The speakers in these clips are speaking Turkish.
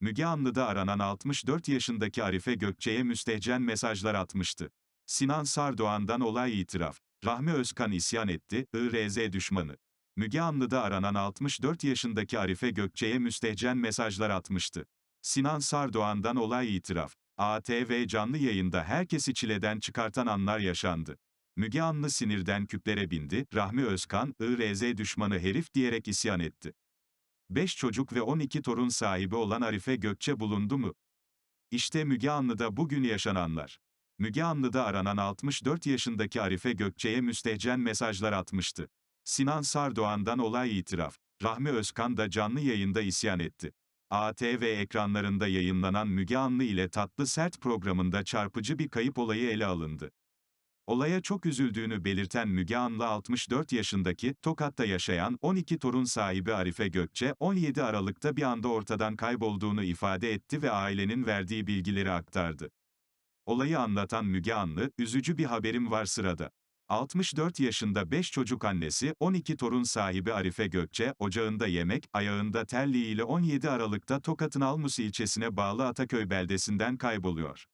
Müge Anlı'da aranan 64 yaşındaki Arife Gökçe'ye müstehcen mesajlar atmıştı. Sinan Sardoğan'dan olay itiraf. Rahmi Özkan isyan etti, IRZ düşmanı. Müge Anlı'da aranan 64 yaşındaki Arife Gökçe'ye müstehcen mesajlar atmıştı. Sinan Sardoğan'dan olay itiraf. ATV canlı yayında herkesi çileden çıkartan anlar yaşandı. Müge Anlı sinirden küplere bindi, Rahmi Özkan, IRZ düşmanı herif diyerek isyan etti. 5 çocuk ve 12 torun sahibi olan Arife Gökçe bulundu mu? İşte Müge Anlı'da bugün yaşananlar. Müge Anlı'da aranan 64 yaşındaki Arife Gökçe'ye müstehcen mesajlar atmıştı. Sinan Sardoğan'dan olay itiraf. Rahmi Özkan da canlı yayında isyan etti. ATV ekranlarında yayınlanan Müge Anlı ile Tatlı Sert programında çarpıcı bir kayıp olayı ele alındı. Olaya çok üzüldüğünü belirten Müge Anlı 64 yaşındaki, Tokat'ta yaşayan, 12 torun sahibi Arife Gökçe, 17 Aralık'ta bir anda ortadan kaybolduğunu ifade etti ve ailenin verdiği bilgileri aktardı. Olayı anlatan Müge Anlı, üzücü bir haberim var sırada. 64 yaşında 5 çocuk annesi, 12 torun sahibi Arife Gökçe, ocağında yemek, ayağında terliğiyle 17 Aralık'ta Tokat'ın Almus ilçesine bağlı Ataköy beldesinden kayboluyor.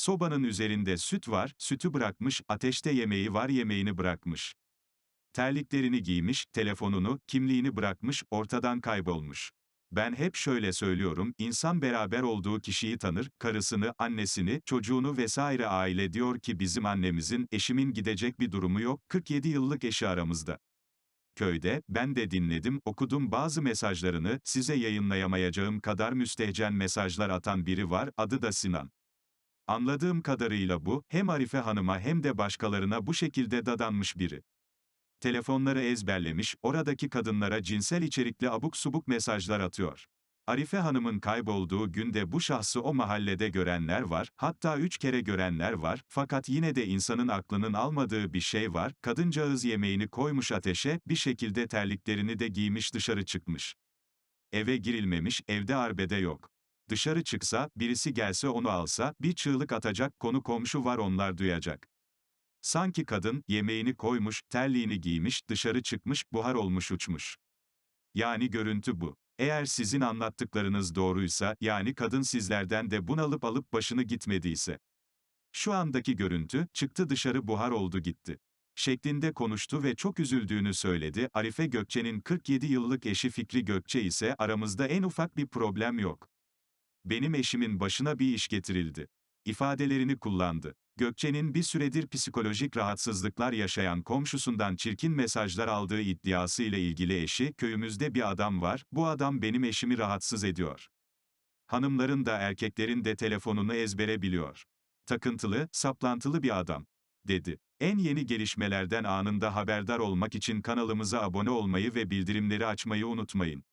Sobanın üzerinde süt var, sütü bırakmış, ateşte yemeği var yemeğini bırakmış. Terliklerini giymiş, telefonunu, kimliğini bırakmış, ortadan kaybolmuş. Ben hep şöyle söylüyorum, insan beraber olduğu kişiyi tanır, karısını, annesini, çocuğunu vesaire aile diyor ki bizim annemizin, eşimin gidecek bir durumu yok, 47 yıllık eşi aramızda. Köyde, ben de dinledim, okudum bazı mesajlarını, size yayınlayamayacağım kadar müstehcen mesajlar atan biri var, adı da Sinan. Anladığım kadarıyla bu, hem Arife Hanım'a hem de başkalarına bu şekilde dadanmış biri. Telefonları ezberlemiş, oradaki kadınlara cinsel içerikli abuk subuk mesajlar atıyor. Arife Hanım'ın kaybolduğu günde bu şahsı o mahallede görenler var, hatta üç kere görenler var, fakat yine de insanın aklının almadığı bir şey var, kadıncağız yemeğini koymuş ateşe, bir şekilde terliklerini de giymiş dışarı çıkmış. Eve girilmemiş, evde arbede yok. Dışarı çıksa, birisi gelse onu alsa, bir çığlık atacak, konu komşu var onlar duyacak. Sanki kadın, yemeğini koymuş, terliğini giymiş, dışarı çıkmış, buhar olmuş uçmuş. Yani görüntü bu. Eğer sizin anlattıklarınız doğruysa, yani kadın sizlerden de bunalıp alıp başını gitmediyse. Şu andaki görüntü, çıktı dışarı buhar oldu gitti. Şeklinde konuştu ve çok üzüldüğünü söyledi. Arife Gökçe'nin 47 yıllık eşi Fikri Gökçe ise aramızda en ufak bir problem yok. Benim eşimin başına bir iş getirildi. ifadelerini kullandı. Gökçe'nin bir süredir psikolojik rahatsızlıklar yaşayan komşusundan çirkin mesajlar aldığı iddiası ile ilgili eşi, köyümüzde bir adam var, bu adam benim eşimi rahatsız ediyor. Hanımların da erkeklerin de telefonunu ezbere biliyor. Takıntılı, saplantılı bir adam, dedi. En yeni gelişmelerden anında haberdar olmak için kanalımıza abone olmayı ve bildirimleri açmayı unutmayın.